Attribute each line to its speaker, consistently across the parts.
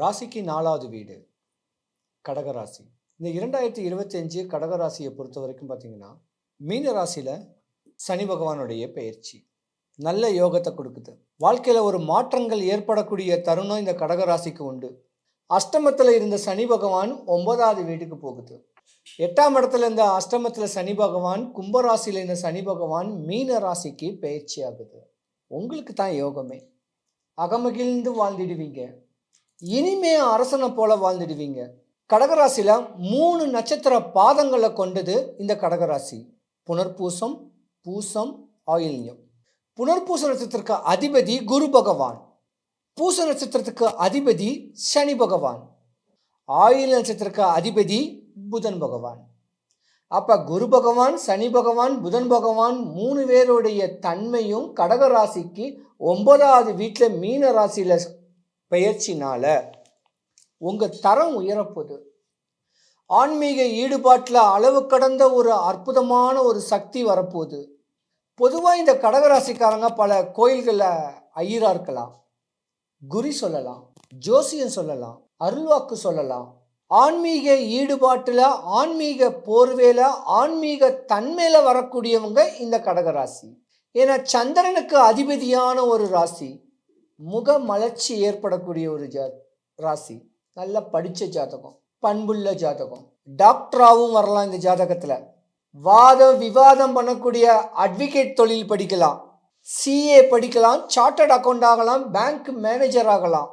Speaker 1: ராசிக்கு நாலாவது வீடு கடகராசி. இந்த இரண்டாயிரத்தி இருபத்தஞ்சு கடகராசியை பொறுத்த வரைக்கும் பார்த்தீங்கன்னா மீன ராசியில் சனி பகவானுடைய பெயர்ச்சி. நல்ல யோகத்தை கொடுக்குது. வாழ்க்கையில் ஒரு மாற்றங்கள் ஏற்படக்கூடிய தருணம் இந்த கடகராசிக்கு உண்டு. அஷ்டமத்தில் இருந்த சனி பகவான் ஒன்பதாவது வீட்டுக்கு போகுது. எட்டாம் இடத்துல இருந்த அஷ்டமத்தில் சனி பகவான் கும்பராசியில் இருந்த சனி பகவான் மீன ராசிக்கு பெயர்ச்சி ஆகுது. உங்களுக்கு தான் யோகமே. அகமகிழ்ந்து வாழ்ந்திடுவீங்க. இனிமே அரசனை போல வாழ்ந்துடுவீங்க. கடகராசியில் மூணு நட்சத்திர பாதங்களை கொண்டது இந்த கடகராசி. புனர்பூசம் பூசம் ஆயில்யம். புனர்பூச நட்சத்திரத்துக்கு அதிபதி குரு பகவான். பூச நட்சத்திரத்துக்கு அதிபதி சனி பகவான். ஆயுள் நட்சத்திரத்துக்கு அதிபதி புதன் பகவான். அப்போ குரு பகவான் சனி பகவான் புதன் பகவான் மூணு பேருடைய தன்மையும் கடகராசிக்கு ஒன்பதாவது வீட்டில் மீன ராசியில் பயிற்சினால் உங்கள் தரம் உயரப்போகுது. ஆன்மீக ஈடுபாட்டில் அளவு கடந்த ஒரு அற்புதமான ஒரு சக்தி வரப்போகுது. பொதுவாக இந்த கடகராசிக்காரங்க பல கோயில்களில் ஐயரா இருக்கலாம். குறி சொல்லலாம் ஜோசியம் சொல்லலாம் அருள்வாக்கு சொல்லலாம். ஆன்மீக ஈடுபாட்டில் ஆன்மீக போர்வேல ஆன்மீக தன்மையில் வரக்கூடியவங்க இந்த கடகராசி. ஏன்னா சந்திரனுக்கு அதிபதியான ஒரு ராசி. முக மலர்ச்சி ஏற்படக்கூடிய ஒரு ஜா ராசி. நல்லா படித்த ஜாதகம் பண்புள்ள ஜாதகம். டாக்டராகவும் வரலாம் இந்த ஜாதகத்தில். வாதம் விவாதம் பண்ணக்கூடிய அட்வொகேட் தொழில் படிக்கலாம். சிஏ படிக்கலாம் சார்ட்டர்ட் அக்கௌண்ட் ஆகலாம் பேங்க் மேனேஜர் ஆகலாம்.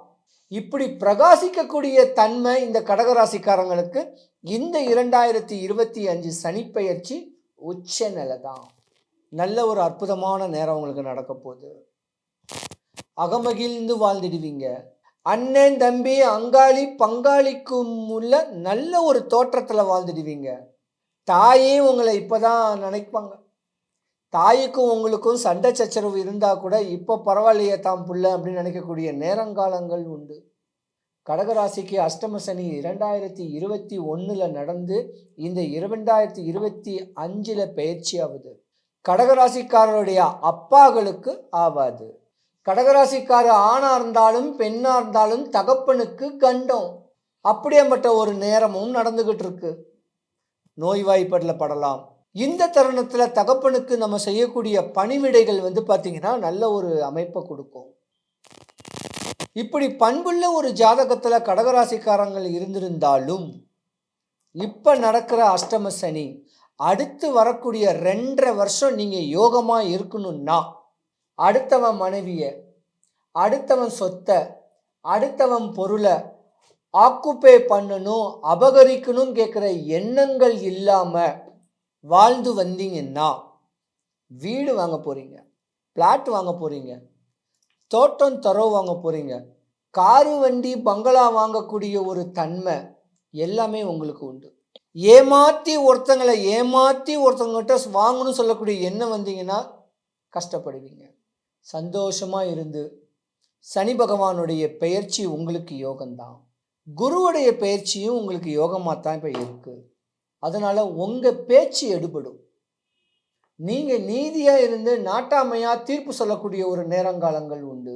Speaker 1: இப்படி பிரகாசிக்கக்கூடிய தன்மை இந்த கடகராசிக்காரங்களுக்கு இந்த இரண்டாயிரத்தி இருபத்தி அஞ்சு சனிப்பெயர்ச்சி உச்ச நிலை தான் நல்ல ஒரு அற்புதமான நேரம் உங்களுக்கு நடக்க போகுது அகமகிழ்ந்து வாழ்ந்துடுவீங்க. அண்ணன் தம்பி அங்காளி பங்காளிக்கும் உள்ள நல்ல ஒரு தோற்றத்தில் வாழ்ந்துடுவீங்க. தாயே உங்களை இப்போ தான் நினைப்பாங்க. தாய்க்கும் உங்களுக்கும் சண்டை சச்சரவு இருந்தால் கூட இப்போ பரவாயில்லையே தாம் புள்ள அப்படின்னு நினைக்கக்கூடிய நேரங்காலங்கள் உண்டு. கடகராசிக்கு அஷ்டம சனி இரண்டாயிரத்தி இருபத்தி ஒன்றில் நடந்து இந்த இரண்டாயிரத்தி இருபத்தி அஞ்சில் பயிற்சி ஆகுது கடகராசிக்காரருடைய அப்பாக்களுக்கு ஆவாது. கடகராசிக்கார ஆணாக இருந்தாலும் பெண்ணாக இருந்தாலும் தகப்பனுக்கு கண்டம். அப்படியேப்பட்ட ஒரு நேரமும் நடந்துக்கிட்டு இருக்கு நோய்வாய்ப்படல படலாம். இந்த தருணத்தில் தகப்பனுக்கு நம்ம செய்யக்கூடிய பணிவிடைகள் வந்து பார்த்திங்கன்னா நல்ல ஒரு அமைப்பை கொடுக்கும். இப்படி பண்புள்ள ஒரு ஜாதகத்தில் கடகராசிக்காரங்கள் இருந்திருந்தாலும் இப்போ நடக்கிற அஷ்டம சனி அடுத்து வரக்கூடிய ரெண்டரை வருஷம் நீங்கள் யோகமாக இருக்கணும்னா அடுத்தவன் மனைவியை அடுத்தவன் சொத்தை அடுத்தவன் பொருளை ஆக்குப்பே பண்ணணும் அபகரிக்கணும் கேட்குற எண்ணங்கள் இல்லாமல் வாழ்ந்து வந்தீங்கன்னா வீடு வாங்க போகிறீங்க பிளாட் வாங்க போகிறீங்க தோட்டம் தரவு வாங்க போகிறீங்க காரு வண்டி பங்களா வாங்கக்கூடிய ஒரு தன்மை எல்லாமே உங்களுக்கு உண்டு. ஏமாற்றி ஒருத்தங்களை ஏமாற்றி ஒருத்தவங்ககிட்ட வாங்கணும்னு சொல்லக்கூடிய எண்ணம் வந்தீங்கன்னா கஷ்டப்படுவீங்க. சந்தோஷமாக இருந்து சனி பகவானுடைய பெயர்ச்சி உங்களுக்கு யோகம்தான். குருவுடைய பெயர்ச்சியும் உங்களுக்கு யோகமாக தான் இப்போ இருக்குது அதனால் உங்கள் பேச்சு எடுபடும். நீங்கள் நீதியாக இருந்து நாட்டாமையாக தீர்ப்பு சொல்லக்கூடிய ஒரு நேரங்காலங்கள் உண்டு.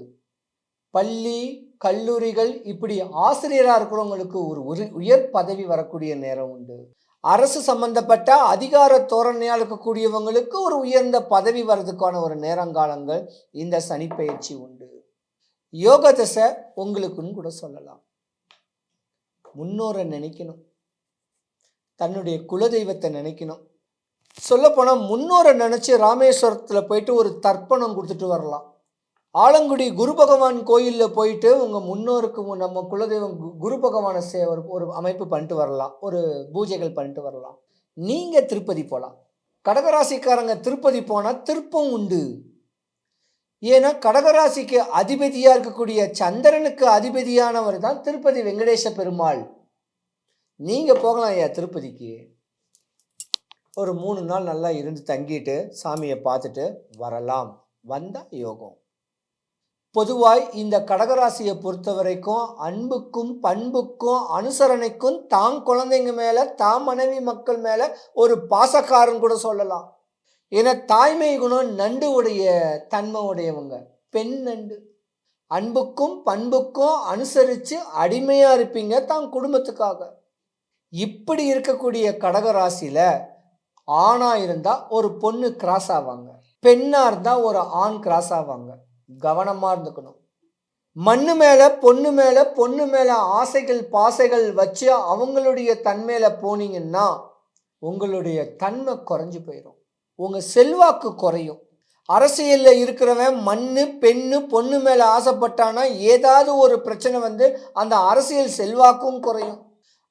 Speaker 1: பள்ளி கல்லூரிகள் இப்படி ஆசிரியராக இருக்கிறவங்களுக்கு ஒரு உயர் பதவி வரக்கூடிய நேரம் உண்டு. அரசு சம்பந்தப்பட்ட அதிகார தோரணையாக இருக்கக்கூடியவங்களுக்கு ஒரு உயர்ந்த பதவி வர்றதுக்கான ஒரு நேரங்காலங்கள் இந்த சனிப்பெயர்ச்சி உண்டு. யோக தசை உங்களுக்குன்னு கூட சொல்லலாம். முன்னோரை நினைக்கணும். தன்னுடைய குலதெய்வத்தை நினைக்கணும். சொல்லப்போனால் முன்னோரை நினச்சி ராமேஸ்வரத்தில் போயிட்டு ஒரு தர்ப்பணம் கொடுத்துட்டு வரலாம். ஆலங்குடி குரு பகவான் கோயிலில் போயிட்டு உங்கள் முன்னோருக்கு நம்ம குலதெய்வம் கு- குரு பகவானை சே ஒரு ஒரு அமைப்பு பண்ணிட்டு வரலாம். ஒரு பூஜைகள் பண்ணிட்டு வரலாம். நீங்கள் திருப்பதி போகலாம் கடகராசிக்காரங்க திருப்பதி போனால் திருப்பம் உண்டு. ஏன்னா கடகராசிக்கு அதிபதியாக இருக்கக்கூடிய சந்திரனுக்கு அதிபதியானவர் தான் திருப்பதி வெங்கடேச பெருமாள். நீங்கள் போகலாம் ஐயா திருப்பதிக்கு. ஒரு மூணு நாள் நல்லா இருந்து தங்கிட்டு சாமியை பார்த்துட்டு வரலாம். வந்தால் யோகம். பொதுவாய் இந்த கடகராசியை பொறுத்த வரைக்கும் அன்புக்கும் பண்புக்கும் அனுசரணைக்கும் தாம் குழந்தைங்க மேலே தாம் மனைவி மக்கள் மேலே ஒரு பாசக்காரன் கூட சொல்லலாம். ஏன்னா தாய்மை குணம் நண்டு உடைய தன்மை உடையவங்க. பெண் நண்டு. அன்புக்கும் பண்புக்கும் அனுசரித்து அடிமையாக இருப்பீங்க தான் குடும்பத்துக்காக. இப்படி இருக்கக்கூடிய கடகராசியில் ஆணாக இருந்தால் ஒரு பொண்ணு கிராஸ் ஆவாங்க. பெண்ணாக இருந்தால் ஒரு ஆண் கிராஸ் ஆவாங்க. கவனமாக இருந்துக்கணும். மண்ணு மேலே பொண்ணு மேலே பொண்ணு மேலே ஆசைகள் பாசைகள் வச்சு அவங்களுடைய தன்மையில போனீங்கன்னா உங்களுடைய தன்மை குறைஞ்சு போயிடும் உங்கள் செல்வாக்கு குறையும். அரசியலில் இருக்கிறவன் மண்ணு பெண்ணு பொண்ணு மேலே ஆசைப்பட்டானா ஏதாவது ஒரு பிரச்சனை வந்து அந்த அரசியல் செல்வாக்கும் குறையும்.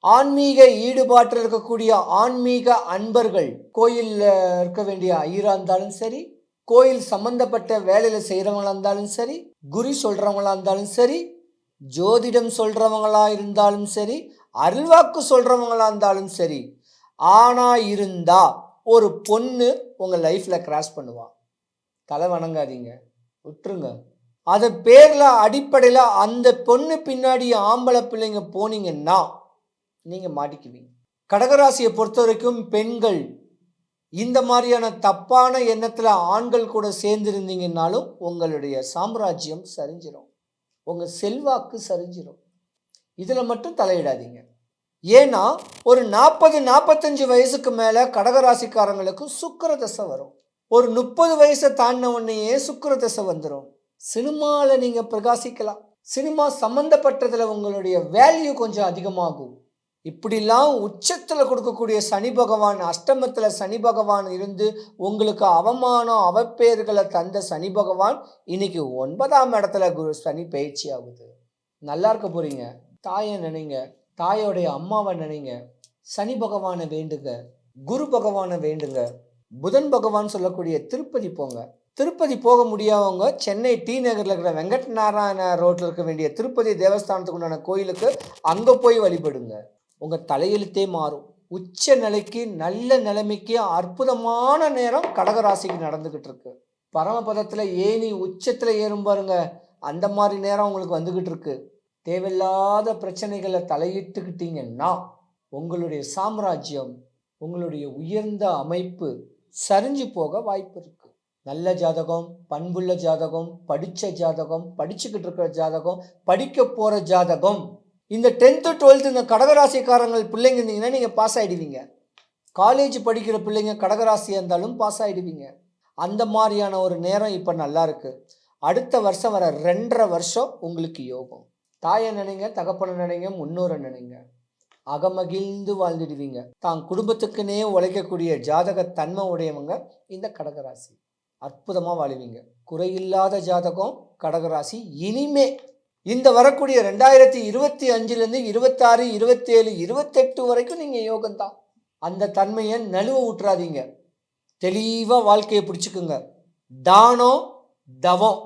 Speaker 1: ஆன்மீக ஈடுபாட்டில் இருக்கக்கூடிய ஆன்மீக அன்பர்கள் கோயிலில் இருக்க வேண்டிய ஐயராக இருந்தாலும் சரி கோயில் சம்பந்தப்பட்ட வேலையில் செய்கிறவங்களா இருந்தாலும் சரி குறி சொல்கிறவங்களா இருந்தாலும் சரி ஜோதிடம் சொல்கிறவங்களா இருந்தாலும் சரி அருள்வாக்கு சொல்கிறவங்களா இருந்தாலும் சரி ஆனால் இருந்தா ஒரு பொண்ணு உங்கள் லைஃப்பில் கிராஸ் பண்ணுவான் தலை வணங்காதீங்க விட்டுருங்க. அது பேரில் அடிப்படையில் அந்த பொண்ணு பின்னாடி ஆம்பளை பிள்ளைங்க போனீங்கன்னா நீங்கள் மாட்டிக்குவீங்க. கடகராசியை பொறுத்த வரைக்கும் பெண்கள் இந்த மாதிரியான தப்பான எண்ணத்தில் ஆண்கள் கூட சேர்ந்துருந்தீங்கன்னாலும் உங்களுடைய சாம்ராஜ்யம் சரிஞ்சிடும் உங்கள் செல்வாக்கு சரிஞ்சிடும் இதில் மட்டும் தலையிடாதீங்க. ஏன்னா ஒரு நாற்பது நாற்பத்தஞ்சு வயசுக்கு மேலே கடகராசிக்காரங்களுக்கு சுக்கிர தசை வரும். ஒரு முப்பது வயசை தாண்டின உடனேயே சுக்கிர தசை வந்துடும் சினிமாவில் நீங்கள் பிரகாசிக்கலாம். சினிமா சம்மந்தப்பட்டதில் உங்களுடைய வேல்யூ கொஞ்சம் அதிகமாகும். இப்படிலாம் உச்சத்தில் கொடுக்கக்கூடிய சனி பகவான் அஷ்டமத்தில் சனி பகவான் இருந்து உங்களுக்கு அவமானம் அவப்பேறுகளை தந்த சனி பகவான் இன்னைக்கு ஒன்பதாம் இடத்துல குரு சனி பயிற்சி ஆகுது. நல்லா இருக்க போறீங்க. தாயை நினைங்க. தாயோடைய அம்மாவை நினைங்க. சனி பகவானை வேண்டுங்க. குரு பகவானை வேண்டுங்க. புதன் பகவான் சொல்லக்கூடிய திருப்பதி போங்க. திருப்பதி போக முடியாதவங்க சென்னை டி நகரில் இருக்கிற வெங்கட் நாராயண ரோட்டில் இருக்க வேண்டிய திருப்பதி தேவஸ்தானத்துக்கு உண்டான கோயிலுக்கு அங்கே போய் வழிபடுங்க. உங்கள் தலையெழுத்தே மாறும். உச்ச நிலைக்கு நல்ல நிலைமைக்கு அற்புதமான நேரம் கடகராசிக்கு நடந்துக்கிட்டு இருக்கு. பரமபதத்தில் ஏணி உச்சத்தில் ஏறும் பாருங்க. அந்த மாதிரி நேரம் உங்களுக்கு வந்துக்கிட்டு இருக்கு. தேவையில்லாத பிரச்சனைகளை தலையிட்டுக்கிட்டீங்கன்னா உங்களுடைய சாம்ராஜ்யம் உங்களுடைய உயர்ந்த அமைப்பு சரிஞ்சு போக வாய்ப்பு இருக்கு. நல்ல ஜாதகம் பண்புள்ள ஜாதகம் படித்த ஜாதகம் படிச்சுக்கிட்டு இருக்கிற ஜாதகம் படிக்க போகிற ஜாதகம் இந்த டென்த்து டுவெல்த்து இந்த கடகராசிக்காரங்கள் பிள்ளைங்க இருந்தீங்கன்னா நீங்கள் பாஸ் ஆகிடுவீங்க காலேஜ் படிக்கிற பிள்ளைங்க கடகராசியாக இருந்தாலும் பாஸ் ஆகிடுவீங்க அந்த மாதிரியான ஒரு நேரம் இப்போ நல்லா இருக்குது அடுத்த வருஷம் வர ரெண்டரை வருஷம் உங்களுக்கு யோகம். தாயை நினைங்க தகப்பனை நினைங்க முன்னோரை நினைங்க. அகமகிழ்ந்து வாழ்ந்துடுவீங்க. தான் குடும்பத்துக்குன்னே உழைக்கக்கூடிய ஜாதக தன்மை உடையவங்க இந்த கடகராசி. அற்புதமாக வாழுவீங்க. குறையில்லாத ஜாதகம் கடகராசி. இனிமே இந்த வரக்கூடிய ரெண்டாயிரத்தி இருபத்தி அஞ்சுலேருந்து இருபத்தாறு இருபத்தேழு இருபத்தெட்டு வரைக்கும் நீங்கள் யோகம்தான். அந்த தன்மையை நழுவ விட்டுறாதீங்க தெளிவாக வாழ்க்கையை பிடிச்சிக்குங்க. தானம் தவம்.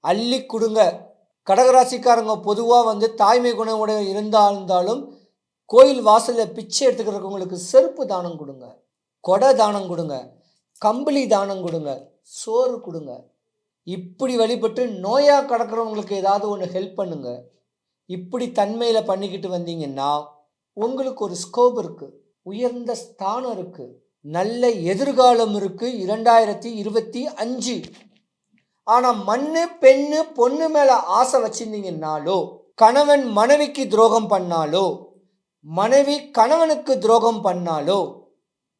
Speaker 1: அள்ளி கொடுங்க. கடகராசிக்காரங்க பொதுவாக வந்து தாய்மை குணமுடைய இருந்தா இருந்தாலும் கோயில் வாசலில் பிச்சை எடுத்துக்கிறவங்களுக்கு செருப்பு தானம் கொடுங்க. கொடை தானம் கொடுங்க. கம்பளி தானம் கொடுங்க. சோறு கொடுங்க. இப்படி வழிபட்டு நோயாக கிடக்கிறவங்களுக்கு ஏதாவது ஒன்று ஹெல்ப் பண்ணுங்க. இப்படி தன்மையில் பண்ணிக்கிட்டு வந்தீங்கன்னா உங்களுக்கு ஒரு ஸ்கோப் இருக்குது உயர்ந்த ஸ்தானம் இருக்குது நல்ல எதிர்காலம் இருக்குது இரண்டாயிரத்தி இருபத்தி அஞ்சு. ஆனால் மண்ணு பெண்ணு பொண்ணு மேலே ஆசை வச்சுருந்தீங்கன்னாலோ கணவன் மனைவிக்கு துரோகம் பண்ணாலோ மனைவி கணவனுக்கு துரோகம் பண்ணாலோ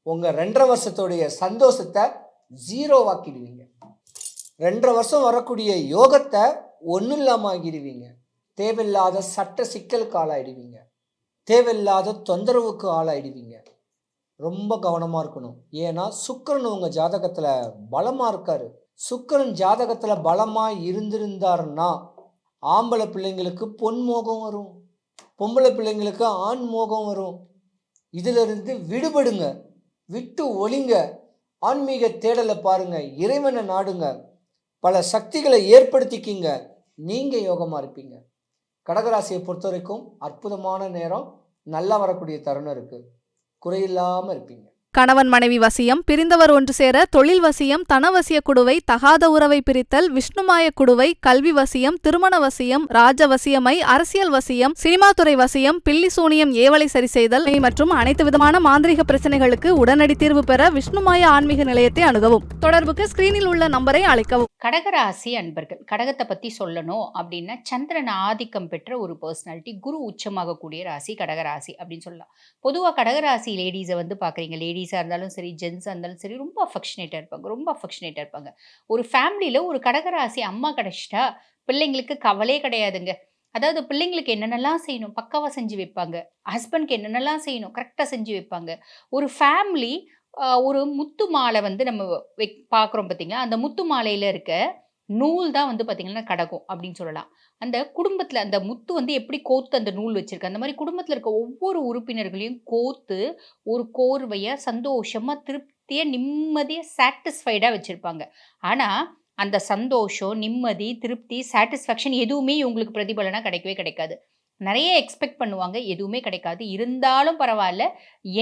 Speaker 1: உங்கள் ரெண்டரை வருஷத்துடைய சந்தோஷத்தை ஜீரோவாக்கிடுவீங்க ரெண்டரை வருஷம் வரக்கூடிய யோகத்தை ஒன்றும் இல்லாமல் ஆகிடுவீங்க. தேவையில்லாத சட்ட சிக்கலுக்கு ஆளாயிடுவீங்க. தேவையில்லாத தொந்தரவுக்கு ஆளாயிடுவீங்க. ரொம்ப கவனமாக இருக்கணும். ஏன்னா சுக்கிரன் உங்கள் ஜாதகத்தில் பலமாக இருக்கார். சுக்கிரன் ஜாதகத்தில் பலமாக இருந்திருந்தாருன்னா ஆம்பளை பிள்ளைங்களுக்கு பொன் மோகம் வரும். பொம்பளை பிள்ளைங்களுக்கு ஆண் மோகம் வரும். இதிலிருந்து விடுபடுங்க. விட்டு ஒளிங்க. ஆன்மீக தேடலை பாருங்கள் இறைவனை நாடுங்க. பல சக்திகளை ஏற்படுத்திக்கிங்க. நீங்கள் யோகமாக இருப்பீங்க. கடகராசியை பொறுத்த வரைக்கும் அற்புதமான நேரம் நல்லா வரக்கூடிய தருணம் இருக்குது குறையில்லாமல் இருப்பீங்க.
Speaker 2: கணவன் மனைவி வசியம் பிரிந்தவர் ஒன்று சேர தொழில் வசியம் தனவசிய குடுவை தகாத உறவை பிரித்தல் விஷ்ணுமாய குடுவை கல்வி வசியம் திருமண வசியம் ராஜ வசியமை அரசியல் வசியம் சினிமா துறை வசியம் பில்லி சூனியம் ஏவலை சரி செய்தல் மற்றும் அனைத்து விதமான மாந்திரிக பிரச்சனைகளுக்கு உடனடி தீர்வு பெற விஷ்ணுமாய ஆன்மீக நிலையத்தை அணுகவும். தொடர்புக்கு ஸ்கிரீனில் உள்ள நம்பரை அழைக்கவும்.
Speaker 3: கடகராசி அன்பர்கள் கடகத்தை பற்றி சொல்லணும் அப்படின்னா சந்திரன் ஆதிக்கம் பெற்ற ஒரு பர்சனாலிட்டி குரு உச்சமாகக்கூடிய ராசி கடகராசி அப்படின்னு சொல்லலாம். பொதுவாக கடகராசி லேடிஸை வந்து பார்க்குறீங்க. லேடிஸாக இருந்தாலும் சரி ஜென்ஸாக இருந்தாலும் சரி ரொம்ப அஃபெக்ஷனேட்டாக இருப்பாங்க ரொம்ப அஃபெக்ஷனேட்டாக இருப்பாங்க. ஒரு ஃபேமிலியில் ஒரு கடகராசி அம்மா கிடச்சிட்டா பிள்ளைங்களுக்கு கவலையே கிடையாதுங்க. அதாவது பிள்ளைங்களுக்கு என்னென்னலாம் செய்யணும்? பக்காவாக செஞ்சு வைப்பாங்க. ஹஸ்பண்ட்க்கு என்னென்னலாம் செய்யணும்? கரெக்டாக செஞ்சு வைப்பாங்க. ஒரு ஃபேமிலி ஒரு முத்து மாலை வந்து நம்ம வை பார்க்குறோம் பார்த்தீங்களா அந்த முத்து மாலையில் இருக்க நூல் தான் வந்து பார்த்திங்கன்னா கடகம் அப்படின்னு சொல்லலாம். அந்த குடும்பத்தில் அந்த முத்து வந்து எப்படி கோத்து அந்த நூல் வச்சுருக்கு? அந்த மாதிரி குடும்பத்தில் இருக்க ஒவ்வொரு உறுப்பினர்களையும் கோத்து ஒரு கோர்வையாக சந்தோஷமாக திருப்தியாக நிம்மதியாக சாட்டிஸ்ஃபைடாக வச்சுருப்பாங்க. ஆனால் அந்த சந்தோஷம் நிம்மதி திருப்தி சாட்டிஸ்ஃபேக்ஷன் எதுவுமே இவங்களுக்கு பிரதிபலனாக கிடைக்கவே கிடைக்காது. நிறைய எக்ஸ்பெக்ட் பண்ணுவாங்க எதுவுமே கிடைக்காது. இருந்தாலும் பரவாயில்ல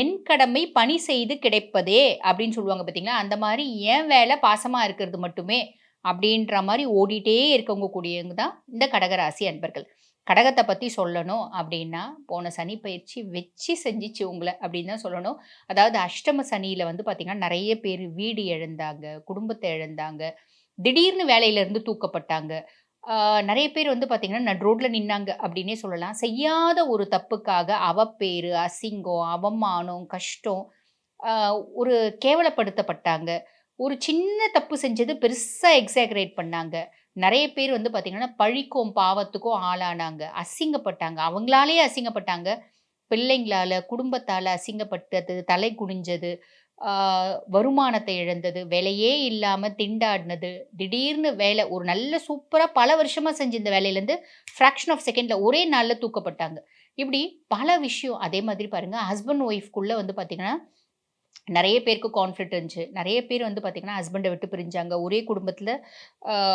Speaker 3: என் கடமை பணி செய்து கிடைப்பதே அப்படின்னு சொல்லுவாங்க பார்த்தீங்களா அந்த மாதிரி என் வேலை பாசமாக இருக்கிறது மட்டுமே அப்படின்ற மாதிரி ஓடிட்டே இருக்கவங்க கூடியவங்க தான் இந்த கடகராசி அன்பர்கள். கடகத்தை பற்றி சொல்லணும் அப்படின்னா போன சனி பயிற்சி வச்சு செஞ்சிச்சு உங்களை அப்படின்னு தான் சொல்லணும். அதாவது அஷ்டம சனியில் வந்து பார்த்திங்கன்னா நிறைய பேர் வீடு இழந்தாங்க குடும்பத்தை இழந்தாங்க திடீர்னு வேலையிலேருந்து தூக்கப்பட்டாங்க. நிறைய பேர் வந்து பார்த்திங்கன்னா நட் ரோட்டில் நின்னாங்க அப்படின்னே சொல்லலாம். செய்யாத ஒரு தப்புக்காக அவப்பேறு அசிங்கம் அவமானம் கஷ்டம் ஒரு கேவலப்படுத்தப்பட்டாங்க. ஒரு சின்ன தப்பு செஞ்சது பெருசாக எக்ஸாகரேட் பண்ணாங்க. நிறைய பேர் வந்து பார்த்திங்கன்னா பழிக்கும் பாவத்துக்கும் ஆளானாங்க. அசிங்கப்பட்டாங்க. அவங்களாலேயே அசிங்கப்பட்டாங்க. பிள்ளைங்களால் குடும்பத்தால் அசிங்கப்பட்டது தலை குனிஞ்சது வருமானத்தை இழந்தது வேலையே இல்லாமல் திண்டாடினது. திடீர்னு வேலை ஒரு நல்ல சூப்பராக பல வருஷமாக செஞ்ச இந்த வேலையிலேருந்து ஃப்ராக்ஷன் ஆஃப் செகண்டில் ஒரே நாளில் தூக்கப்பட்டாங்க. இப்படி பல விஷயம் அதே மாதிரி பாருங்கள் ஹஸ்பண்ட் ஒய்ஃப்குள்ளே வந்து பார்த்திங்கன்னா நிறைய பேருக்கு கான்ஃப்ளிக்ட் இருந்துச்சு. நிறைய பேர் வந்து பார்த்திங்கன்னா ஹஸ்பண்டை விட்டு பிரிஞ்சாங்க. ஒரே குடும்பத்தில்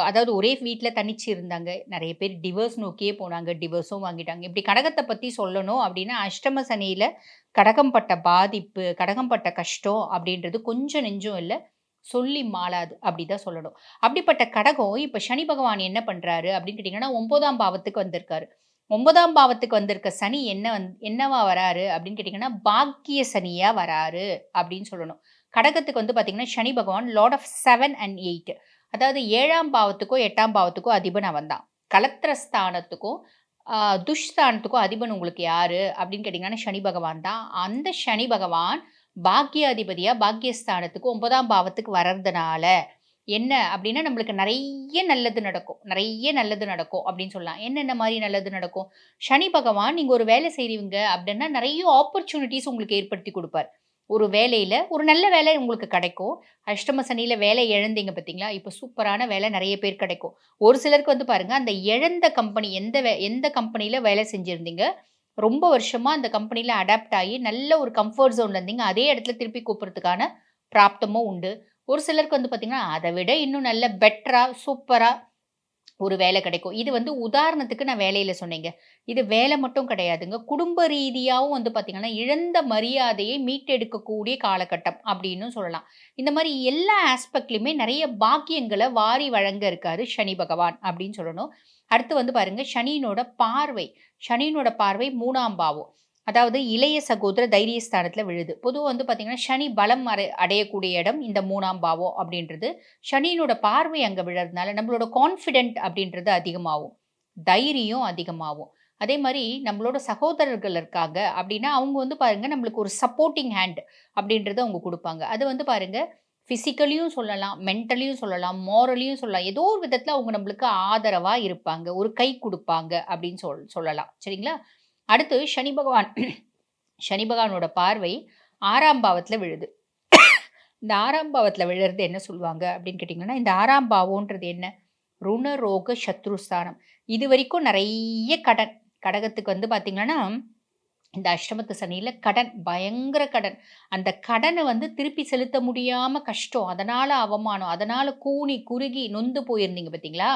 Speaker 3: அதாவது ஒரே வீட்டில் தனிச்சு இருந்தாங்க. நிறைய பேர் டிவர்ஸ் நோக்கியே போனாங்க. டிவர்ஸும் வாங்கிட்டாங்க. இப்படி கடகத்தை பற்றி சொல்லணும் அப்படின்னா அஷ்டம சனியில் கடகம் பட்ட பாதிப்பு கடகம் பட்ட கஷ்டம் அப்படின்றது கொஞ்சம் நெஞ்சும் இல்லை சொல்லி மாளாது. அப்படி தான் சொல்லணும். அப்படிப்பட்ட கடகம் இப்போ சனி பகவான் என்ன பண்ணுறாரு அப்படின்னு கேட்டிங்கன்னா ஒன்பதாம் பாவத்துக்கு வந்திருக்காரு. ஒன்பதாம் பாவத்துக்கு வந்திருக்க சனி என்ன வந் என்னவா வராரு அப்படின்னு கேட்டிங்கன்னா பாக்கிய சனியாக வராரு அப்படின்னு சொல்லணும். கடகத்துக்கு வந்து பார்த்தீங்கன்னா சனி பகவான் lord of seven and eight அதாவது ஏழாம் பாவத்துக்கோ எட்டாம் பாவத்துக்கோ அதிபன் அவன் தான். கலத்திரஸ்தானத்துக்கும் துஷ்ஸ்தானத்துக்கும் அதிபன் உங்களுக்கு யாரு அப்படின்னு கேட்டிங்கன்னா சனி பகவான் தான். அந்த சனி பகவான் பாக்கியாதிபதியாக பாக்கியஸ்தானத்துக்கு ஒன்பதாம் பாவத்துக்கு வர்றதுனால என்ன அப்படின்னா நம்மளுக்கு நிறைய நல்லது நடக்கும். நிறைய நல்லது நடக்கும் அப்படின்னு சொல்லலாம். என்னென்ன மாதிரி நல்லது நடக்கும்? சனி பகவான் நீங்கள் ஒரு வேலை செய்கிறீங்க அப்படின்னா நிறைய ஆப்பர்ச்சுனிட்டிஸ் உங்களுக்கு ஏற்படுத்தி கொடுப்பார். ஒரு வேலையில் ஒரு நல்ல வேலை உங்களுக்கு கிடைக்கும். அஷ்டம சனியில் வேலை இழந்தீங்க பார்த்தீங்களா? இப்போ சூப்பரான வேலை நிறைய பேர் கிடைக்கும். ஒரு சிலருக்கு வந்து பாருங்கள் அந்த இழந்த கம்பெனி எந்த வே எந்த கம்பெனியில் வேலை செஞ்சுருந்தீங்க? ரொம்ப வருஷமாக அந்த கம்பெனியில் அடாப்ட் ஆகி நல்ல ஒரு கம்ஃபர்ட் ஜோனில் இருந்தீங்க. அதே இடத்துல திருப்பி கூப்பிட்றதுக்கான பிராப்தமும் உண்டு. ஒரு சிலருக்கு வந்து பார்த்திங்கன்னா அதை விட இன்னும் நல்ல பெட்டராக சூப்பராக ஒரு வேலை கிடைக்கும். இது வந்து உதாரணத்துக்கு நான் வேலையில் சொன்னீங்க. இது வேலை மட்டும் கிடையாதுங்க. குடும்ப ரீதியாகவும் வந்து பார்த்திங்கன்னா இழந்த மரியாதையை மீட்டெடுக்கக்கூடிய காலகட்டம் அப்படின்னு சொல்லலாம். இந்த மாதிரி எல்லா ஆஸ்பெக்ட்லையுமே நிறைய பாக்கியங்களை வாரி வழங்க இருக்காரு சனி பகவான் அப்படின்னு சொல்லணும். அடுத்து வந்து பாருங்க சனியினோட பார்வை. சனியினோட பார்வை மூணாம் பாவம். அதாவது இளைய சகோதர தைரியஸ்தானத்தில் விழுது. பொதுவாக வந்து பார்த்திங்கன்னா சனி பலம் அடை அடையக்கூடிய இடம் இந்த மூணாம் பாவம் அப்படின்றது. சனியினோட பார்வை அங்கே விழுறதுனால நம்மளோட கான்ஃபிடென்ட் அப்படின்றது அதிகமாகும். தைரியம் அதிகமாகும். அதே மாதிரி நம்மளோட சகோதரர்கள் இருக்காங்க அப்படின்னா அவங்க வந்து பாருங்கள் நம்மளுக்கு ஒரு சப்போர்ட்டிங் ஹேண்ட் அப்படின்றத அவங்க கொடுப்பாங்க. அது வந்து பாருங்கள் ஃபிசிக்கலியும் சொல்லலாம் மென்டலியும் சொல்லலாம் மாரலியும் சொல்லலாம். ஏதோ ஒரு விதத்தில் அவங்க நம்மளுக்கு ஆதரவாக இருப்பாங்க ஒரு கை கொடுப்பாங்க அப்படின்னு சொல் சொல்லலாம். சரிங்களா? அடுத்து சனி பகவான். சனி பகவானோட பார்வை ஆறாம் பாவத்தில் விழுது. இந்த ஆறாம் பாவத்தில் விழுறது என்ன சொல்லுவாங்க அப்படின்னு கேட்டிங்கன்னா இந்த ஆறாம் பாவம்ன்றது என்ன? ருண ரோக சத்ருஸ்தானம். இது வரைக்கும் நிறைய கடன் கடகத்துக்கு வந்து பார்த்திங்கன்னா இந்த அஷ்டமத்து சனியில் கடன் பயங்கர கடன். அந்த கடனை வந்து திருப்பி செலுத்த முடியாமல் கஷ்டம். அதனால் அவமானம் அதனால் கூனி குறுகி நொந்து போயிருந்தீங்க பார்த்தீங்களா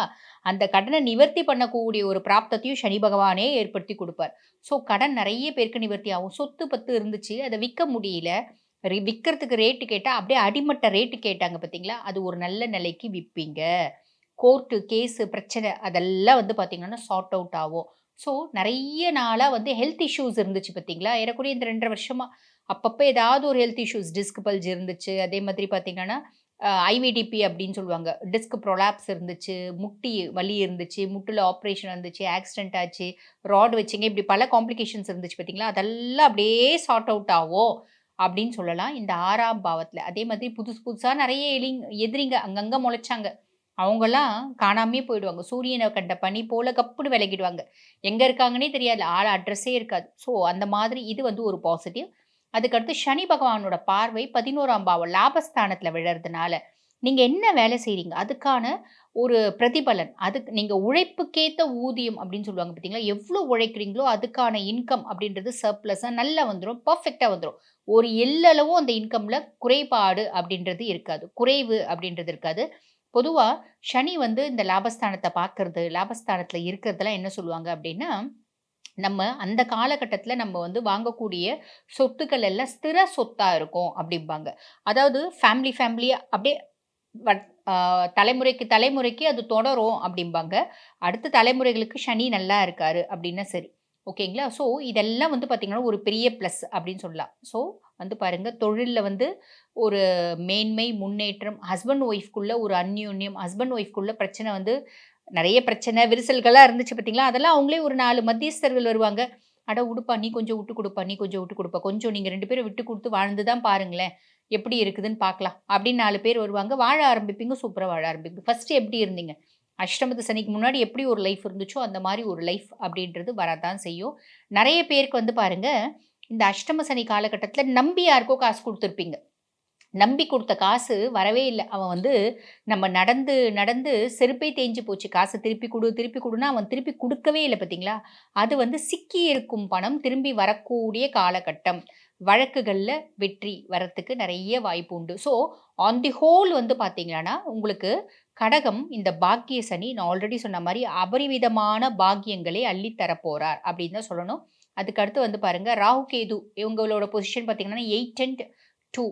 Speaker 3: அந்த கடனை நிவர்த்தி பண்ணக்கூடிய ஒரு பிராப்தத்தையும் சனி பகவானே ஏற்படுத்தி கொடுப்பார். ஸோ கடன் நிறைய பேருக்கு நிவர்த்தி ஆகும். சொத்து பத்து இருந்துச்சு அதை விற்க முடியல. விற்கிறதுக்கு ரேட்டு கேட்டால் அப்படியே அடிமட்ட ரேட்டு கேட்டாங்க பார்த்தீங்களா அது ஒரு நல்ல நிலைக்கு விற்பீங்க கோர்ட்டு கேஸு பிரச்சனை அதெல்லாம் வந்து பார்த்திங்கன்னா சார்ட் அவுட் ஆகும். ஸோ நிறைய நாளாக வந்து ஹெல்த் இஷ்யூஸ் இருந்துச்சு பார்த்தீங்களா ஏறக்குறைய இந்த ரெண்டரை வருஷமாக அப்பப்போ ஏதாவது ஒரு ஹெல்த் இஷ்யூஸ் டிஸ்க் பல்ஜ் இருந்துச்சு. அதே மாதிரி பார்த்தீங்கன்னா ஐவிடிபி அப்படின்னு சொல்லுவாங்க. டிஸ்க் ப்ரொலாப்ஸ் இருந்துச்சு முட்டி வலி இருந்துச்சு முட்டில் ஆப்ரேஷன் இருந்துச்சு ஆக்சிடென்ட் ஆச்சு ராட் வச்சிங்க இப்படி பல காம்ப்ளிகேஷன்ஸ் இருந்துச்சு பார்த்தீங்களா அதெல்லாம் அப்படியே சார்ட் அவுட் ஆகும் அப்படின்னு சொல்லலாம். இந்த ஆறாம் பாவத்தில். அதே மாதிரி புதுசு புதுசாக நிறைய எலிங் எதிரிங்க அங்கங்கே முளைச்சாங்க. அவங்கெல்லாம் காணாமே போயிடுவாங்க. சூரியனை கண்ட பனி போல கப்புன்னு விலகிடுவாங்க. எங்கே இருக்காங்கன்னே தெரியாது. ஆள் அட்ரஸே இருக்காது. ஸோ அந்த மாதிரி இது வந்து ஒரு பாசிட்டிவ் அதுக்கடுத்து சனி பகவானோட பார்வை பதினோராம் பாவம் லாபஸ்தானத்தில் விழறதுனால நீங்கள் என்ன வேலை செய்கிறீங்க அதுக்கான ஒரு பிரதிபலன் அதுக்கு நீங்கள் உழைப்புக்கேற்ற ஊதியம் அப்படின்னு சொல்லுவாங்க பார்த்தீங்களா எவ்வளோ உழைக்கிறீங்களோ அதுக்கான இன்கம் அப்படின்றது சர்ப்ளஸாக நல்லா வந்துடும் பர்ஃபெக்டாக வந்துடும் ஒரு எல்லளவும் அந்த இன்கமில் குறைபாடு அப்படின்றது இருக்காது. குறைவு அப்படின்றது இருக்காது. பொதுவாக சனி வந்து இந்த லாபஸ்தானத்தை பார்க்கறது லாபஸ்தானத்தில் இருக்கிறதுலாம் என்ன சொல்லுவாங்க அப்படின்னா நம்ம அந்த காலகட்டத்தில் நம்ம வந்து வாங்கக்கூடிய சொத்துக்கள் எல்லாம் ஸ்திர சொத்தாக இருக்கும் அப்படிம்பாங்க. அதாவது ஃபேமிலி ஃபேமிலியாக அப்படியே வட்- தலைமுறைக்கு தலைமுறைக்கு அது தொடரும் அப்படிம்பாங்க. அடுத்த தலைமுறைகளுக்கு சனி நல்லா இருக்காரு அப்படின்னா சரி. ஓகேங்களா? ஸோ இதெல்லாம் வந்து பார்த்திங்கன்னா ஒரு பெரிய ப்ளஸ் அப்படின்னு சொல்லலாம். ஸோ வந்து பாருங்கள் தொழிலில் வந்து ஒரு மேன்மை முன்னேற்றம் ஹஸ்பண்ட் ஒய்ஃப்குள்ளே ஒரு அந்யூன்யம் ஹஸ்பண்ட் ஒய்ஃப்குள்ளே பிரச்சனை வந்து நிறைய பிரச்சனை விரிசல்களாக இருந்துச்சு பார்த்தீங்களா? அதெல்லாம் அவங்களே ஒரு நாலு மத்தியஸ்தர்கள் வருவாங்க. அட உடுப்பா நீ கொஞ்சம் விட்டு கொடுப்பா நீ கொஞ்சம் விட்டு கொடுப்பா. கொஞ்சம் நீங்கள் ரெண்டு பேரும் விட்டு கொடுத்து வாழ்ந்து தான் பாருங்களேன். எப்படி இருக்குதுன்னு பார்க்கலாம். அப்படின்னு நாலு பேர் வருவாங்க. வாழ ஆரம்பிப்பீங்க. சூப்பராக வாழ ஆரம்பிப்பீங்க. ஃபஸ்ட்டு எப்படி இருந்தீங்க? அஷ்டமத்து சனிக்கு முன்னாடி எப்படி ஒரு லைஃப் இருந்துச்சோ அந்த மாதிரி ஒரு லைஃப் அப்படின்றது வரதான் செய்யும். நிறைய பேருக்கு வந்து பாருங்கள் இந்த அஷ்டம சனி காலகட்டத்தில் நம்பி யாருக்கோ காசு கொடுத்துருப்பீங்க. நம்பி கொடுத்த காசு வரவே இல்லை. அவன் வந்து நம்ம நடந்து நடந்து செருப்பே தேஞ்சு போச்சு. காசு திருப்பி கொடு திருப்பி கொடுன்னா அவன் திருப்பி கொடுக்கவே இல்லை பார்த்தீங்களா அது வந்து சிக்கி இருக்கும் பணம். திரும்பி வரக்கூடிய காலகட்டம். வழக்குகளில் வெற்றி வரத்துக்கு நிறைய வாய்ப்பு உண்டு. ஸோ ஆன் தி ஹோல் வந்து பார்த்தீங்கன்னா உங்களுக்கு கடகம் இந்த பாக்கிய சனி நான் ஆல்ரெடி சொன்ன மாதிரி அபரிவிதமான பாக்கியங்களை அள்ளித்தரப்போகிறார் அப்படின்னு தான் சொல்லணும். அதுக்கு அடுத்து வந்து பாருங்க ராகு கேது இவங்களோட பொசிஷன் பார்த்தீங்கன்னா eight and two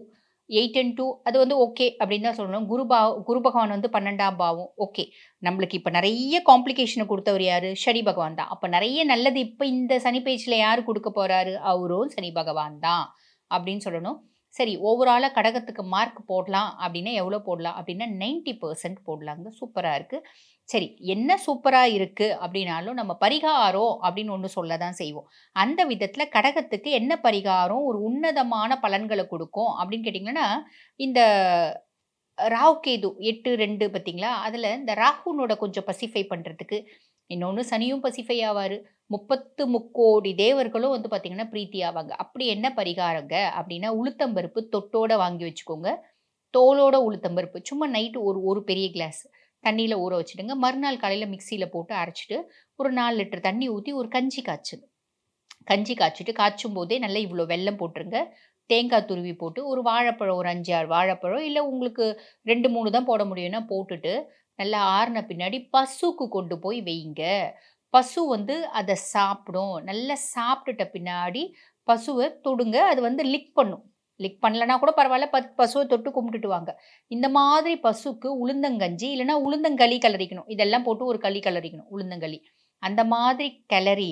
Speaker 3: eight and two அது வந்து ஓகே அப்படின்னு தான் சொல்லணும். குரு பா குரு பகவான் வந்து பன்னெண்டாம் பாவம் ஓகே நம்மளுக்கு இப்போ நிறைய காம்ப்ளிகேஷனை கொடுத்தவர் யார்? சனி பகவான் தான். அப்போ நிறைய நல்லது இப்போ இந்த சனி பேச்சில் யார் கொடுக்க போகிறாரு அவரும் சனி பகவான் தான் அப்படின்னு சொல்லணும். சரி ஓவராலாக கடகத்துக்கு மார்க் போடலாம் அப்படின்னா எவ்வளோ போடலாம்? அப்படின்னா நைன்ட்டி பர்சன்ட் போடலாங்க. சூப்பராக இருக்குது சரி என்ன சூப்பராக இருக்குது அப்படின்னாலும் நம்ம பரிகாரம் அப்படின்னு ஒன்று சொல்ல தான் செய்வோம். அந்த விதத்தில் கடகத்துக்கு என்ன பரிகாரம் ஒரு உன்னதமான பலன்களை கொடுக்கும் அப்படின்னு கேட்டிங்கன்னா இந்த ராகு கேது எட்டு ரெண்டு பார்த்தீங்களா? அதில் இந்த ராகுனோட கொஞ்சம் பசிஃபை பண்ணுறதுக்கு இன்னொன்று சனியும் பசிஃபை ஆவார். முப்பத்து முக்கோடி தேவர்களும் வந்து பார்த்திங்கன்னா பிரீத்தி ஆவாங்க. அப்படி என்ன பரிகாரங்க அப்படின்னா உளுத்தம்பருப்பு தொட்டோட வாங்கி வச்சுக்கோங்க. தோலோட உளுத்தம்பருப்பு. சும்மா நைட்டு ஒரு ஒரு பெரிய கிளாஸ் தண்ணியில் ஊற வச்சுடுங்க. மறுநாள் காலையில் மிக்சியில் போட்டு அரைச்சிட்டு ஒரு நாலு லிட்டர் தண்ணி ஊற்றி ஒரு கஞ்சி காய்ச்சுங்க. கஞ்சி காய்ச்சிட்டு காய்ச்சும் போதே நல்லா இவ்வளோ வெல்லம் போட்டுருங்க. தேங்காய் துருவி போட்டு ஒரு வாழைப்பழம் ஒரு அஞ்சு ஆறு வாழைப்பழம் இல்லை உங்களுக்கு ரெண்டு மூணு தான் போட முடியும்னா போட்டுட்டு நல்லா ஆறின பின்னாடி பசுக்கு கொண்டு போய் வைங்க. பசு வந்து அதை சாப்பிடும். நல்லா சாப்பிட்டுட்ட பின்னாடி பசுவை தொடுங்க. அது வந்து லிக் பண்ணும். லிக் பண்ணலனா கூட பரவாயில்ல பத் பசுவை தொட்டு கும்பிட்டுட்டு வாங்க இந்த மாதிரி பசுக்கு உளுந்தங்கஞ்சி இல்லைன்னா உளுந்தங்களி கலரிக்கணும். இதெல்லாம் போட்டு ஒரு களி கலரிக்கணும் உளுந்தங்களி. அந்த மாதிரி கிளறி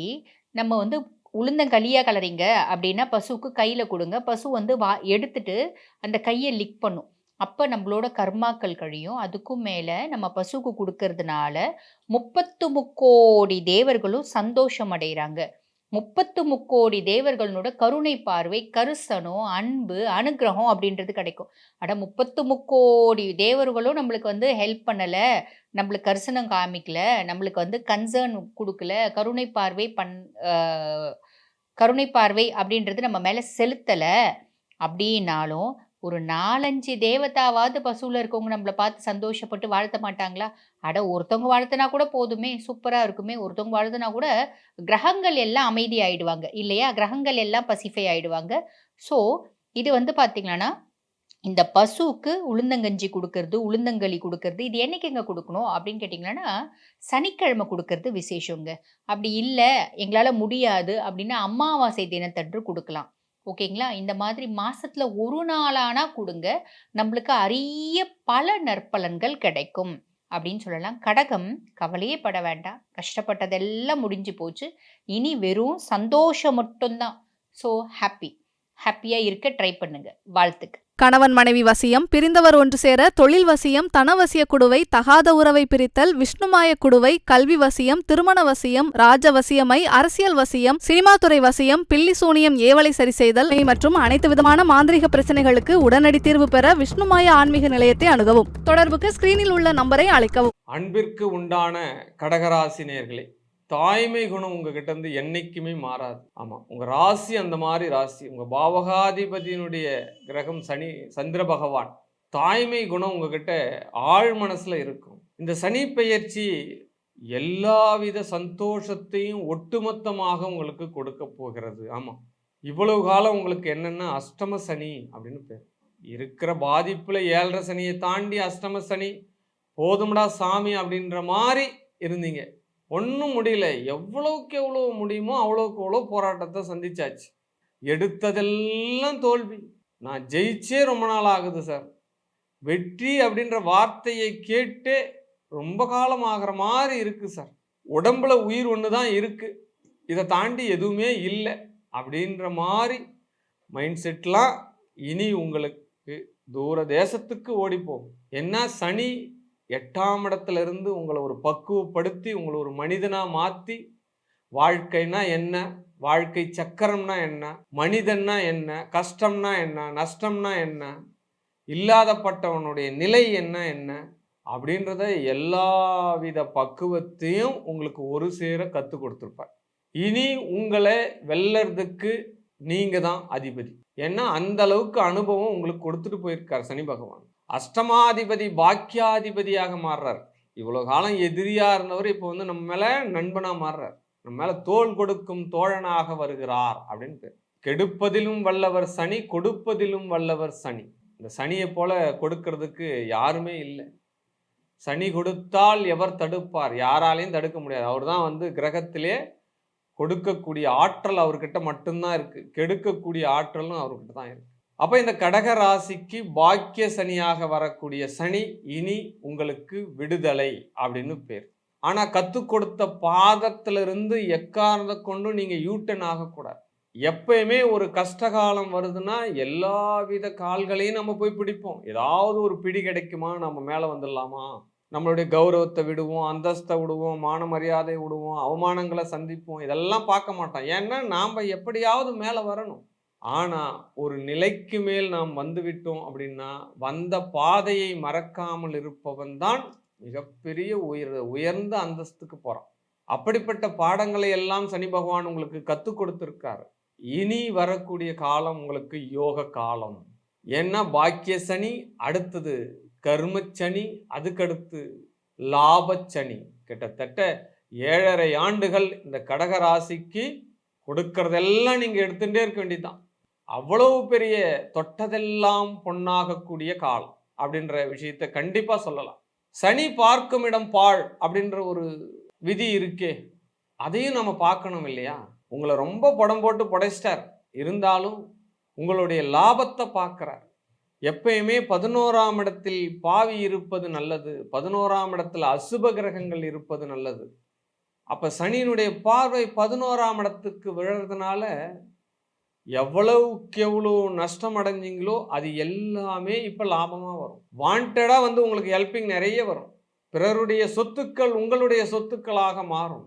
Speaker 3: நம்ம வந்து உளுந்தங்களியாக கலரிங்க அப்படின்னா பசுவுக்கு கையில் கொடுங்க. பசு வந்து வா எடுத்துட்டு அந்த கையை லிக் பண்ணும். அப்போ நம்மளோட கர்மாக்கள் கழியும். அதுக்கும் மேலே நம்ம பசுவுக்கு கொடுக்கறதுனால முப்பத்து முக்கோடி தேவர்களும் சந்தோஷம் அடைகிறாங்க. முப்பத்து முக்கோடி தேவர்களோட கருணை பார்வை கருசனம் அன்பு அனுகிரகம் அப்படின்றது கிடைக்கும். அட முப்பத்து முக்கோடி தேவர்களும் நம்மளுக்கு வந்து ஹெல்ப் பண்ணலை நம்மளுக்கு கரிசனம் காமிக்கல நம்மளுக்கு வந்து கன்சர்ன் கொடுக்கல கருணை பார்வை பண் கருணை பார்வை அப்படின்றது நம்ம மேலே செலுத்தலை அப்படின்னாலும் ஒரு நாலஞ்சு தேவதாவாவது பசுவில் இருக்கவங்க நம்மளை பார்த்து சந்தோஷப்பட்டு வாழ்த்த மாட்டாங்களா? அட ஒருத்தவங்க வாழ்த்துனா கூட போதுமே சூப்பராக இருக்குமே. ஒருத்தவங்க வாழ்த்துனா கூட கிரகங்கள் எல்லாம் அமைதி ஆயிடுவாங்க இல்லையா? கிரகங்கள் எல்லாம் பசிஃபை ஆயிடுவாங்க. ஸோ இது வந்து பார்த்தீங்கன்னா இந்த பசுவுக்கு உளுந்தங்கஞ்சி கொடுக்கறது உளுந்தங்களி கொடுக்கறது இது என்னைக்குங்க கொடுக்கணும் அப்படின்னு கேட்டிங்கன்னா சனிக்கிழமை கொடுக்கறது விசேஷங்க. அப்படி இல்லை எங்களால் முடியாது அப்படின்னா அமாவாசை தினத்தன்று கொடுக்கலாம். ஓகேங்களா? இந்த மாதிரி மாதத்தில் ஒரு நாளானா கொடுங்க. நம்மளுக்கு அரிய பல நற்பலன்கள் கிடைக்கும். அப்படின்னு சொல்லலாம். கடகம் கவலையே பட வேண்டாம். கஷ்டப்பட்டதெல்லாம் முடிஞ்சு போச்சு. இனி வெறும் சந்தோஷம் மட்டும்தான். ஸோ ஹாப்பி ஹாப்பியாக இருக்க ட்ரை பண்ணுங்கள் வாழ்த்துக்கு
Speaker 2: கணவன் மனைவி வசியம் பிரிந்தவர் ஒன்று சேர தொழில் வசியம் தனவசிய குடுவை தகாத உறவை பிரித்தல் விஷ்ணுமாய குடுவை கல்வி வசியம் திருமண வசியம் ராஜ வசியமை அரசியல் வசியம் சினிமா துறை வசியம் பில்லி சூனியம் ஏவலை சரி செய்தல் மற்றும் அனைத்து விதமான மாந்திரிக பிரச்சனைகளுக்கு உடனடி தீர்வு பெற விஷ்ணுமாய ஆன்மீக நிலையத்தை அணுகவும். தொடர்புக்கு ஸ்கிரீனில் உள்ள நம்பரை அழைக்கவும்.
Speaker 4: அன்பிற்கு உண்டான கடகராசினியர்களே தாய்மை குணம் உங்ககிட்ட இருந்து என்னைக்குமே மாறாது. ஆமாம் உங்கள் ராசி அந்த மாதிரி ராசி. உங்கள் பாவகாதிபதியினுடைய கிரகம் சனி சந்திர பகவான் தாய்மை குணம் உங்ககிட்ட ஆழ் மனசில் இருக்கும். இந்த சனி பெயர்ச்சி எல்லாவித சந்தோஷத்தையும் ஒட்டுமொத்தமாக உங்களுக்கு கொடுக்க போகிறது. ஆமாம் இவ்வளவு காலம் உங்களுக்கு என்னென்னா அஷ்டம சனி அப்படின்னு பேர். இருக்கிற பாதிப்பில் ஏழரை சனியை தாண்டி அஷ்டம சனி போதும்டா சாமி அப்படின்ற மாதிரி இருந்தீங்க. ஒன்றும் முடியல. எவ்வளோக்கு எவ்வளோ முடியுமோ அவ்வளோக்கு எவ்வளோ போராட்டத்தை சந்திச்சாச்சு. எடுத்ததெல்லாம் தோல்வி. நான் ஜெயிச்சே ரொம்ப நாள் ஆகுது சார் வெற்றி அப்படின்ற வார்த்தையை கேட்டே ரொம்ப காலம் ஆகிற மாதிரி இருக்குது சார் உடம்புல உயிர் ஒன்று தான் இருக்குது இதை தாண்டி எதுவுமே இல்லை அப்படின்ற மாதிரி மைண்ட் செட்லாம் இனி உங்களுக்கு தூர தேசத்துக்கு ஓடிப்போகும் என்ன சனி எட்டாம் இடத்துல இருந்து உங்களை ஒரு பக்குவப்படுத்தி உங்களை ஒரு மனிதனாக மாற்றி வாழ்க்கைனா என்ன? வாழ்க்கை சக்கரம்னா என்ன? மனிதன்னா என்ன? கஷ்டம்னா என்ன? நஷ்டம்னா என்ன? இல்லாதப்பட்டவனுடைய நிலை என்ன என்ன? அப்படின்றத எல்லாவித பக்குவத்தையும் உங்களுக்கு ஒரு சேர கற்றுக் கொடுத்துருப்பார். இனி உங்களை வெல்லறதுக்கு நீங்கள் தான் அதிபதி. ஏன்னா அந்த அளவுக்கு அனுபவம் உங்களுக்கு கொடுத்துட்டு போயிருக்கார் சனி பகவான். அஷ்டமாதிபதி பாக்கியாதிபதியாக மாறுறார். இவ்வளோ காலம் எதிரியாக இருந்தவர் இப்போ வந்து நம்ம மேலே நண்பனாக மாறுறார். நம்ம மேலே தோல் கொடுக்கும் தோழனாக வருகிறார் அப்படின்னு கெடுப்பதிலும் வல்லவர் சனி கொடுப்பதிலும் வல்லவர் சனி. இந்த சனியை போல கொடுக்கறதுக்கு யாருமே இல்லை. சனி கொடுத்தால் எவர் தடுப்பார்? யாராலையும் தடுக்க முடியாது. அவர் தான் வந்து கிரகத்திலே கொடுக்கக்கூடிய ஆற்றல் அவர்கிட்ட மட்டும்தான் இருக்குது கெடுக்கக்கூடிய ஆற்றலும் அவர்கிட்ட தான் இருக்குது அப்போ இந்த கடக ராசிக்கு பாக்கிய சனியாக வரக்கூடிய சனி இனி உங்களுக்கு விடுதலை அப்படின்னு பேர். ஆனால் கற்றுக் கொடுத்த பாதத்திலிருந்து எக்காரணத கொண்டும் நீங்கள் யூட்டன் ஆகக்கூடாது எப்பயுமே ஒரு கஷ்டகாலம் வருதுன்னா எல்லாவித கால்களையும் நம்ம போய் பிடிப்போம். ஏதாவது ஒரு பிடி கிடைக்குமா? நம்ம மேலே வந்துடலாமா? நம்மளுடைய கௌரவத்தை விடுவோம் அந்தஸ்தை விடுவோம் மான மரியாதை விடுவோம் அவமானங்களை சந்திப்போம். இதெல்லாம் பார்க்க மாட்டோம். ஏன்னா நாம் எப்படியாவது மேலே வரணும். ஆனால் ஒரு நிலைக்கு மேல் நாம் வந்துவிட்டோம் அப்படின்னா வந்த பாதையை மறக்காமல் இருப்பவன் தான் மிகப்பெரிய உயர் உயர்ந்த அந்தஸ்துக்கு போகிறான் அப்படிப்பட்ட பாடங்களை எல்லாம் சனி பகவான் உங்களுக்கு கற்றுக் கொடுத்துருக்காரு. இனி வரக்கூடிய காலம் உங்களுக்கு யோக காலம். ஏன்னா பாக்கிய சனி அடுத்தது கர்மச்சனி அதுக்கடுத்து லாபச்சனி கிட்டத்தட்ட ஏழரை ஆண்டுகள் இந்த கடக ராசிக்கு கொடுக்கறதெல்லாம் நீங்கள் எடுத்துகிட்டே இருக்க வேண்டியதுதான். அவ்வளவு பெரிய தொட்டதெல்லாம் பொன்னாகக்கூடிய காலம் அப்படின்ற விஷயத்த கண்டிப்பாக சொல்லலாம். சனி பார்க்கும் இடம் பாழ் அப்படின்ற ஒரு விதி இருக்கே. அதையும் நம்ம பார்க்கணும் இல்லையா? உங்களை ரொம்ப படம் போட்டு புடைச்சிட்டார். இருந்தாலும் உங்களுடைய லாபத்தை பார்க்குறார். எப்பயுமே பதினோராம் இடத்தில் பாவி இருப்பது நல்லது. பதினோராம் இடத்தில் அசுப கிரகங்கள் இருப்பது நல்லது. அப்போ சனியினுடைய பார்வை பதினோராம் இடத்துக்கு விழுறதுனால எவ்வளவுக்கு எவ்வளோ நஷ்டம் அடைஞ்சிங்களோ அது எல்லாமே இப்போ லாபமாக வரும். வாண்டடாக வந்து உங்களுக்கு ஹெல்பிங் நிறைய வரும். பிறருடைய சொத்துக்கள் உங்களுடைய சொத்துக்களாக மாறும்.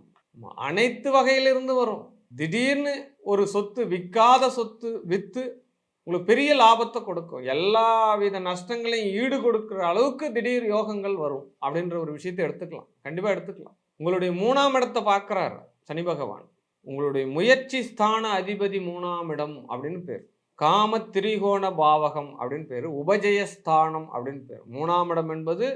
Speaker 4: அனைத்து வகையிலிருந்து வரும். திடீர்னு ஒரு சொத்து விற்காத சொத்து விற்று உங்களுக்கு பெரிய லாபத்தை கொடுக்கும். எல்லா வித நஷ்டங்களையும் ஈடு கொடுக்குற அளவுக்கு திடீர் யோகங்கள் வரும் அப்படின்ற ஒரு விஷயத்தை எடுத்துக்கலாம். கண்டிப்பாக எடுத்துக்கலாம். உங்களுடைய மூணாம் இடத்தை பார்க்குறாரு சனி பகவான். உங்களுடைய முயற்சி ஸ்தான அதிபதி மூணாம் இடம் அப்படின்னு பேர். காம திரிகோண பாவகம் அப்படின்னு பேர். உபஜயஸ்தானம் அப்படின்னு பேர். மூணாம் இடம் என்பது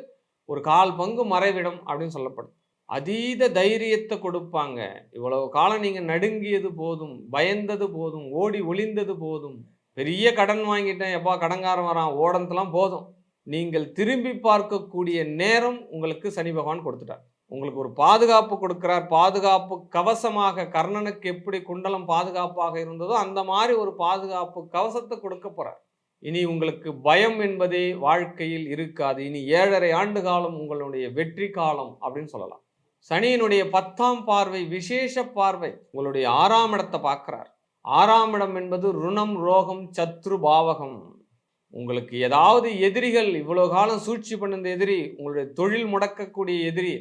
Speaker 4: ஒரு கால் பங்கு மறைவிடம் அப்படின்னு சொல்லப்படுது அதீத தைரியத்தை கொடுப்பாங்க. இவ்வளவு காலம் நீங்கள் நடுங்கியது போதும் பயந்தது போதும் ஓடி ஒளிந்தது போதும். பெரிய கடன் வாங்கிட்டேன் எப்பா கடன்காரன் வரான் ஓடந்தெல்லாம் போதும். நீங்கள் திரும்பி பார்க்கக்கூடிய நேரம் உங்களுக்கு சனி பகவான் கொடுத்துட்டார். உங்களுக்கு ஒரு பாதுகாப்பு கொடுக்கிறார். பாதுகாப்பு கவசமாக கர்ணனுக்கு எப்படி குண்டலம் பாதுகாப்பாக இருந்ததோ அந்த மாதிரி ஒரு பாதுகாப்பு கவசத்தை கொடுக்க போகிறார் இனி உங்களுக்கு பயம் என்பதே வாழ்க்கையில் இருக்காது. இனி ஏழரை ஆண்டு காலம் உங்களுடைய வெற்றி காலம் அப்படின்னு சொல்லலாம். சனியினுடைய பத்தாம் பார்வை விசேஷ பார்வை உங்களுடைய ஆறாம் இடத்தை பார்க்குறார். ஆறாம் இடம் என்பது ருணம் ரோகம் சத்ரு பாவகம். உங்களுக்கு ஏதாவது எதிரிகள் இவ்வளோ காலம் சூழ்ச்சி பண்ணுந்த எதிரி உங்களுடைய தொழில் முடக்கக்கூடிய எதிரி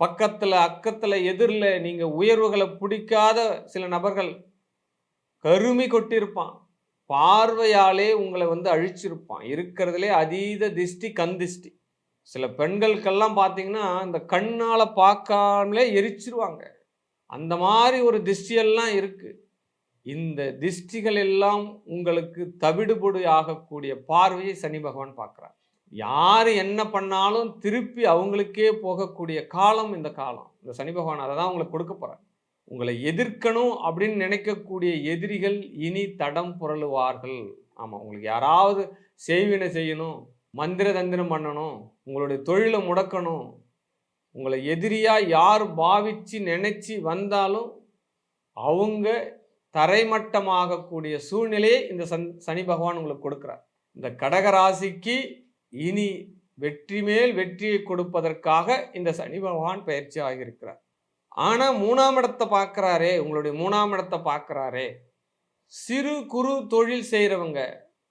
Speaker 4: பக்கத்தில் அக்கத்தில் எதிரில் நீங்கள் உயர்வுகளை பிடிக்காத சில நபர்கள் கருமி கொட்டிருப்பான் பார்வையாலே உங்களை வந்து அழிச்சிருப்பான். இருக்கிறதுலே அதீத திஷ்டி கந்திஷ்டி சில பெண்களுக்கெல்லாம் பார்த்தீங்கன்னா இந்த கண்ணால் பார்க்காமலே எரிச்சிருவாங்க. அந்த மாதிரி ஒரு திஷ்டியெல்லாம் இருக்குது இந்த திஷ்டிகள் எல்லாம் உங்களுக்கு தவிடுபொடி ஆகக்கூடிய பார்வையை சனி பகவான் பார்க்குறார். யார் என்ன பண்ணாலும் திருப்பி அவங்களுக்கே போகக்கூடிய காலம் இந்த காலம். இந்த சனி பகவான் அதை தான் உங்களுக்கு கொடுக்க போகிறேன் உங்களை எதிர்க்கணும் அப்படின்னு நினைக்கக்கூடிய எதிரிகள் இனி தடம் புரளுவார்கள். ஆமாம் உங்களுக்கு யாராவது செய்வினை செய்யணும் மந்திர தந்திரம் பண்ணணும் உங்களுடைய தொழிலை முடக்கணும் உங்களை எதிரியாக யார் பாவிச்சு நினச்சி வந்தாலும் அவங்க தரைமட்டமாகக்கூடிய சூழ்நிலையை இந்த சன் சனி பகவான் உங்களுக்கு கொடுக்குறார். இந்த கடகராசிக்கு இனி வெற்றி மேல் வெற்றியை கொடுப்பதற்காக இந்த சனி பகவான் பயிற்சி ஆகியிருக்கிறார். ஆனால் மூணாம் இடத்தை பார்க்குறாரே உங்களுடைய மூணாம் இடத்தை பார்க்குறாரே. சிறு குறு தொழில் செய்கிறவங்க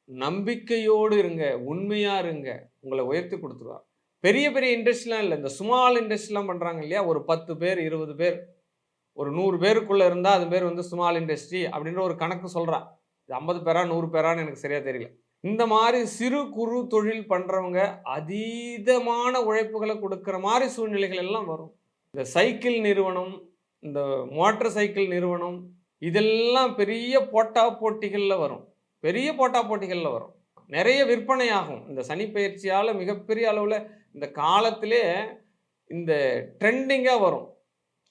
Speaker 4: நம்பிக்கையோடு இருங்க உண்மையாக இருங்க உங்களை உயர்த்தி கொடுத்துருவார். பெரிய பெரிய இண்டஸ்ட்ரிலாம் இல்லை இந்த ஸ்மால் இண்டஸ்ட்ரிலாம் பண்ணுறாங்க இல்லையா? ஒரு பத்து பேர் இருபது பேர் ஒரு நூறு பேருக்குள்ளே இருந்தால் அது பேர் வந்து ஸ்மால் இண்டஸ்ட்ரி அப்படின்ற ஒரு கணக்கு சொல்கிறான் இது ஐம்பது பேரா நூறு பேரான்னு எனக்கு சரியாக தெரியல. இந்த மாதிரி சிறு குறு தொழில் பண்ணுறவங்க அதீதமான உழைப்புகளை கொடுக்குற மாதிரி சூழ்நிலைகள் எல்லாம் வரும். இந்த சைக்கிள் நிறுவனம் இந்த மோட்டார் சைக்கிள் நிறுவனம் இதெல்லாம் பெரிய போட்டா போட்டிகளில் வரும். பெரிய போட்டா போட்டிகளில் வரும். நிறைய விற்பனையாகும் இந்த சனி பயிற்சியால் மிகப்பெரிய அளவில் இந்த காலத்திலே இந்த ட்ரெண்டிங்காக வரும்.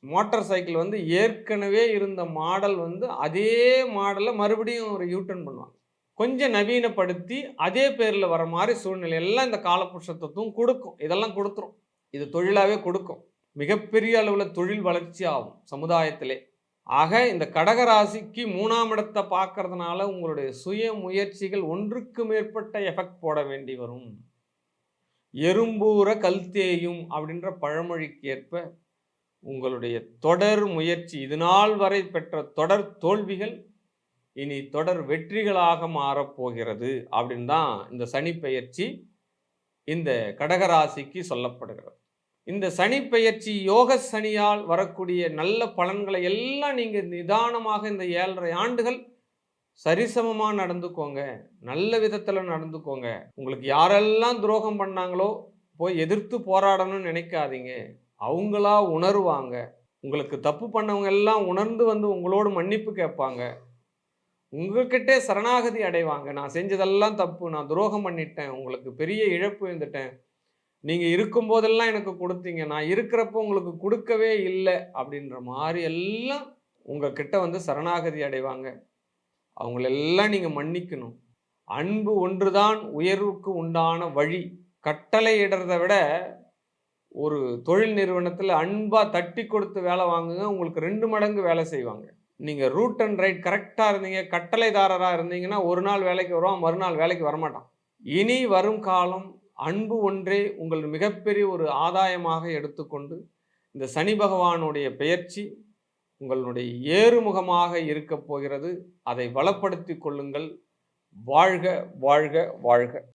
Speaker 4: மோட்டார் சைக்கிள் வந்து ஏற்கனவே இருந்த மாடல் வந்து அதே மாடலை மறுபடியும் ஒரு யூட்டர்ன் பண்ணுவாங்க. கொஞ்சம் நவீனப்படுத்தி அதே பேரில் வர மாதிரி சூழ்நிலை எல்லாம் இந்த காலப்புருஷத்துவம் கொடுக்கும். இதெல்லாம் கொடுத்துரும். இது தொழிலாகவே கொடுக்கும். மிகப்பெரிய அளவில் தொழில் வளர்ச்சி ஆகும் சமுதாயத்திலே. ஆக இந்த கடகராசிக்கு மூணாம் இடத்தை பார்க்கறதுனால உங்களுடைய சுய முயற்சிகள் ஒன்றுக்கு மேற்பட்ட எஃபெக்ட் போட வேண்டி வரும். எறும்பூர கல்தேயும் அப்படின்ற பழமொழிக்கு ஏற்ப உங்களுடைய தொடர் முயற்சி இது நாள் வரை பெற்ற தொடர் தோல்விகள் இனி தொடர் வெற்றிகளாக மாறப்போகிறது அப்படின்னு தான் இந்த சனி பெயர்ச்சி இந்த கடகராசிக்கு சொல்லப்படுகிறது. இந்த சனி பெயர்ச்சி யோக சனியால் வரக்கூடிய நல்ல பலன்களை எல்லாம் நீங்கள் நிதானமாக இந்த ஏழரை ஆண்டுகள் சரிசமமாக நடந்துக்கோங்க. நல்ல விதத்தில் நடந்துக்கோங்க. உங்களுக்கு யாரெல்லாம் துரோகம் பண்ணாங்களோ போய் எதிர்த்து போராடணும்னு நினைக்காதீங்க. அவங்களா உணருவாங்க. உங்களுக்கு தப்பு பண்ணவங்க எல்லாம் உணர்ந்து வந்து உங்களோடு மன்னிப்பு கேட்பாங்க. உங்ககிட்டே சரணாகதி அடைவாங்க. நான் செஞ்சதெல்லாம் தப்பு. நான் துரோகம் பண்ணிட்டேன். உங்களுக்கு பெரிய இழப்பு இருந்துட்டேன் நீங்கள் இருக்கும்போதெல்லாம் எனக்கு கொடுத்தீங்க. நான் இருக்கிறப்போ உங்களுக்கு கொடுக்கவே இல்லை அப்படின்ற மாதிரி எல்லாம் உங்ககிட்ட வந்து சரணாகதி அடைவாங்க. அவங்களெல்லாம் நீங்கள் மன்னிக்கணும். அன்பு ஒன்றுதான் உயர்வுக்கு உண்டான வழி. கட்டளை இடறதை விட ஒரு தொழில் நிறுவனத்தில் அன்பாக தட்டி கொடுத்து வேலை வாங்குங்க. உங்களுக்கு ரெண்டு மடங்கு வேலை செய்வாங்க. நீங்கள் ரூட் அண்ட் ரைட் கரெக்டாக இருந்தீங்க கட்டளைதாரராக இருந்தீங்கன்னா ஒரு நாள் வேலைக்கு வருவான் மறுநாள் வேலைக்கு வரமாட்டான். இனி வரும் காலம் அன்பு ஒன்றே உங்கள் மிகப்பெரிய ஒரு ஆதாயமாக எடுத்துக்கொண்டு இந்த சனி பகவானுடைய பெயர்ச்சி உங்களுடைய ஏறுமுகமாக இருக்கப் போகிறது. அதை வளப்படுத்தி கொள்ளுங்கள். வாழ்க வாழ்க வாழ்க.